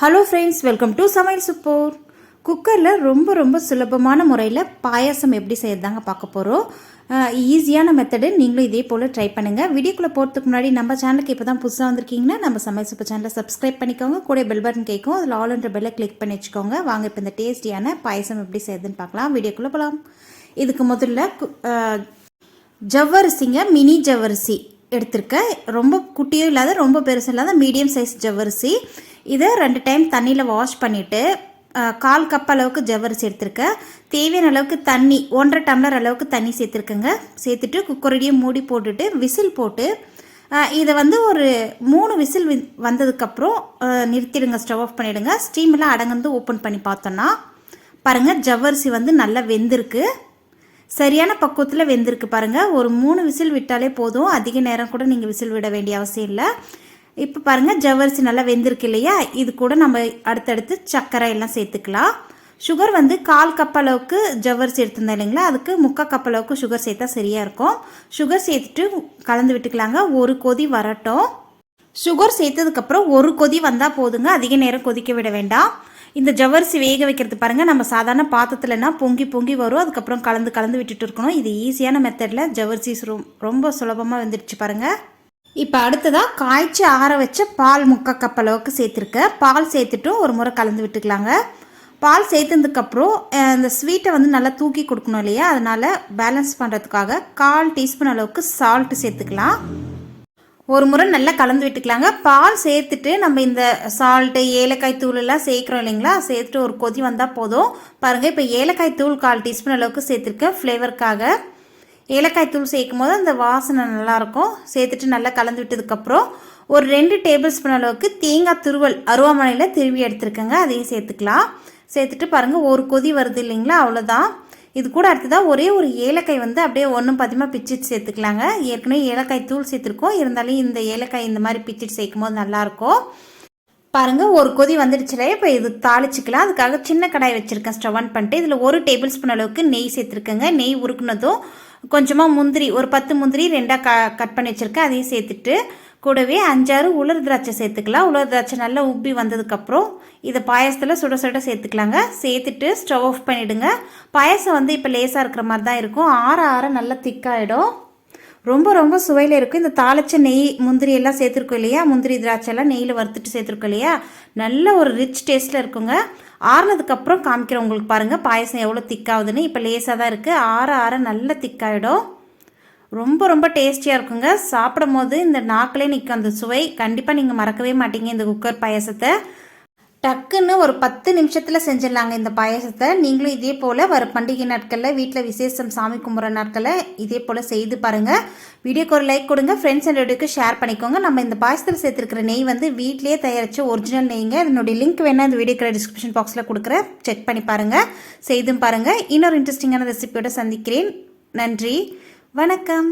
Hello friends welcome to சமையல் சுப்போர் குக்கரில் ரொம்ப ரொம்ப சுலபமான முறையில் பாயாசம் எப்படி செய்யறதாங்க பார்க்க போகிறோம் ஈஸியான மெத்தடு நீங்களும் இதே போல் ட்ரை பண்ணுங்கள் வீடியோக்குள்ளே போகிறதுக்கு முன்னாடி நம்ம சேனலுக்கு இப்போ தான் புதுசாக வந்திருக்கீங்கன்னா நம்ம சமையல் சூப்பர் சேனலை சப்ஸ்கிரைப் பண்ணிக்கோங்க. கூட பெல் பட்டன் கேட்கும் அதில் ஆல் என்ற பெல்லை கிளிக் பண்ணி வச்சுக்கோங்க. வாங்க இப்போ இந்த டேஸ்டியான பாயசம் எப்படி செய்யுதுன்னு பார்க்கலாம். வீடியோக்குள்ளே போகலாம் இதுக்கு முதல்ல கு- ஜவ்வரிசிங்க மினி ஜவ்வரிசி எடுத்திருக்கேன். ரொம்ப குட்டியும் இல்லாத ரொம்ப பெருசும் இல்லாத மீடியம் சைஸ் ஜவ்வரிசி. இதை ரெண்டு டைம் தண்ணியில் வாஷ் பண்ணிவிட்டு கால் கப் அளவுக்கு ஜவ்வரிசி எடுத்திருக்கேன் தேவையான அளவுக்கு தண்ணி ஒன்றரை டம்ளர் அளவுக்கு தண்ணி சேர்த்துருக்கேங்க. சேர்த்துட்டு குக்கரடியும் மூடி போட்டுட்டு விசில் போட்டு இதை வந்து ஒரு மூணு விசில் வந்ததுக்கப்புறம் நிறுத்திடுங்க ஸ்டவ் ஆஃப் பண்ணிவிடுங்க ஸ்டீமெல்லாம் அடங்கந்து ஓப்பன் பண்ணி பார்த்தோன்னா பாருங்கள் ஜவ்வரிசி வந்து நல்லா வெந்திருக்கு. சரியான பக்குவத்தில் வெந்திருக்கு பாருங்கள் ஒரு மூணு விசில் விட்டாலே போதும். அதிக நேரம் கூட நீங்கள் விசில் விட வேண்டிய அவசியம் இல்லை. இப்போ பாருங்கள் ஜவ்வரிசி நல்லா வெந்திருக்கு இல்லையா? இது கூட நம்ம அடுத்தடுத்து சர்க்கரை எல்லாம் சேர்த்துக்கலாம். சுகர் வந்து கால் கப் அளவுக்கு ஜவ்வரிசி எடுத்திருந்தேன் இல்லைங்களா? அதுக்கு முக்கால் கப் அளவுக்கு சுகர் சேர்த்தா சரியாக இருக்கும். சுகர் சேர்த்துட்டு கலந்து விட்டுக்கலாங்க. ஒரு கொதி வரட்டும். சுகர் சேர்த்ததுக்கப்புறம் ஒரு கொதி வந்தால் போதுங்க. அதிக நேரம் கொதிக்க விட வேண்டாம். இந்த ஜவ்வரிசி வேக வைக்கிறது பாருங்கள் நம்ம சாதாரண பாத்திரத்துலனா பொங்கி பொங்கி வரும். அதுக்கப்புறம் கலந்து கலந்து விட்டுட்டு இருக்கணும். இது ஈஸியான மெத்தடில் ஜவ்வரிசி ரொம்ப சுலபமாக வந்துடுச்சு பாருங்கள் இப்போ அடுத்ததாக காய்ச்சி ஆற வச்ச பால் முக்கால் கப் அளவுக்கு சேர்த்துருக்கேன் பால் சேர்த்துட்டும் ஒரு முறை கலந்து விட்டுக்கலாங்க. பால் சேர்த்ததுக்கப்புறம் இந்த ஸ்வீட்டை வந்து நல்லா தூக்கி கொடுக்கணும் இல்லையா? அதனால் பேலன்ஸ் பண்ணுறதுக்காக கால் டீஸ்பூன் அளவுக்கு சால்ட்டு சேர்த்துக்கலாம். ஒரு முறை நல்லா கலந்து விட்டுக்கலாங்க. பால் சேர்த்துட்டு நம்ம இந்த சால்ட்டு ஏலக்காய் தூள் எல்லாம் சேர்க்குறோம் இல்லைங்களா? சேர்த்துட்டு ஒரு கொதி வந்தால் போதும். பாருங்கள் இப்போ ஏலக்காய் தூள் கால் டீஸ்பூன் அளவுக்கு சேர்த்துருக்கேன் ஃப்ளேவருக்காக ஏலக்காய் தூள் சேர்க்கும் போது அந்த வாசனை நல்லாயிருக்கும். சேர்த்துட்டு நல்லா கலந்து விட்டதுக்கப்புறம் ஒரு ரெண்டு டேபிள் ஸ்பூன் அளவுக்கு தேங்காய் துருவல் அருவாமனையில் திருவி எடுத்துருக்கேங்க. அதையும் சேர்த்துக்கலாம். சேர்த்துட்டு பாருங்கள் ஒரு கொதி வருது இல்லைங்களா? அவ்வளோதான் இது கூட அடுத்ததாக ஒரே ஒரு ஏலக்காய் வந்து அப்படியே ஒன்றும் பதிமாக பிச்சிட்டு சேர்த்துக்கலாங்க. ஏற்கனவே ஏலக்காய் தூள் சேர்த்துருக்கோம். இருந்தாலும் இந்த ஏலக்காய் இந்த மாதிரி பிச்சிட்டு சேர்க்கும் போது நல்லாயிருக்கும். பாருங்கள் ஒரு கொதி வந்துடுச்சுல. இப்போ இது தாளிச்சிக்கலாம். அதுக்காக சின்ன கடாய் வச்சுருக்கேன் ஸ்டவ் ஆன் பண்ணிட்டு. இதில் ஒரு டேபிள் ஸ்பூன் அளவுக்கு நெய் சேர்த்துருக்கேங்க. நெய் உருக்குனதும் கொஞ்சமாக முந்திரி ஒரு பத்து முந்திரி ரெண்டாக க கட் பண்ணி வச்சுருக்கேன். அதையும் சேர்த்துட்டு கூடவே அஞ்சாறு உலர் திராட்சை சேர்த்துக்கலாம். உலர் திராட்சை நல்லா உப்பி வந்ததுக்கப்புறம் இதை பாயசத்தில் சுட சுட சேர்த்துக்கலாங்க. சேர்த்துட்டு ஸ்டவ் ஆஃப் பண்ணிவிடுங்க பாயசம் வந்து இப்போ லேசாக இருக்கிற மாதிரி தான் இருக்கும். ஆற ஆற நல்லா திக்காயிடும் ரொம்ப ரொம்ப சுவையில் இருக்கும். இந்த தாளிச்ச நெய் முந்திரி எல்லாம் சேர்த்துருக்கோம் இல்லையா? முந்திரி திராட்சை எல்லாம் நெய்யில் வறுத்துட்டு சேர்த்துருக்கோம் இல்லையா? நல்ல ஒரு ரிச் டேஸ்ட்டில் இருக்குங்க. ஆறுனதுக்கப்புறம் காமிக்கிறேன் உங்களுக்கு பாருங்கள் பாயசம் எவ்வளோ திக்காகுதுன்னு. இப்போ லேசாக தான் இருக்குது ஆற ஆற நல்ல திக்காயிடும். ரொம்ப ரொம்ப டேஸ்டியாக இருக்குங்க. சாப்பிடும் போது இந்த நாக்கிலே நிற்கும் அந்த சுவை. கண்டிப்பாக நீங்கள் மறக்கவே மாட்டீங்க இந்த குக்கர் பாயசத்தை. டக்குன்னு ஒரு பத்து நிமிஷத்தில் செஞ்சிடலாங்க இந்த பாயசத்தை. நீங்களும் இதே போல் வர பண்டிகை நாட்களில் வீட்டில் விசேஷம் சாமி கும்பிட்ற நாட்களில் இதே போல் செய்து பாருங்கள் வீடியோக்கு ஒரு லைக் கொடுங்க ஃப்ரெண்ட்ஸ் அண்ட் வீடியோக்கு ஷேர் பண்ணிக்கோங்க. நம்ம இந்த பாயசத்தில் சேர்த்துருக்கிற நெய் வந்து வீட்டிலேயே தயாரித்த ஒரிஜினல் நெய்ங்க. அதனுடைய லிங்க் வேணால் இந்த வீடியோக்கு டிஸ்கிரிப்ஷன் பாக்ஸில் கொடுக்குறேன் செக் பண்ணி பாருங்கள் செய்தும் பாருங்கள் இன்னொரு இன்ட்ரெஸ்டிங்கான ரெசிபியோட சந்திக்கிறேன். நன்றி. வணக்கம்.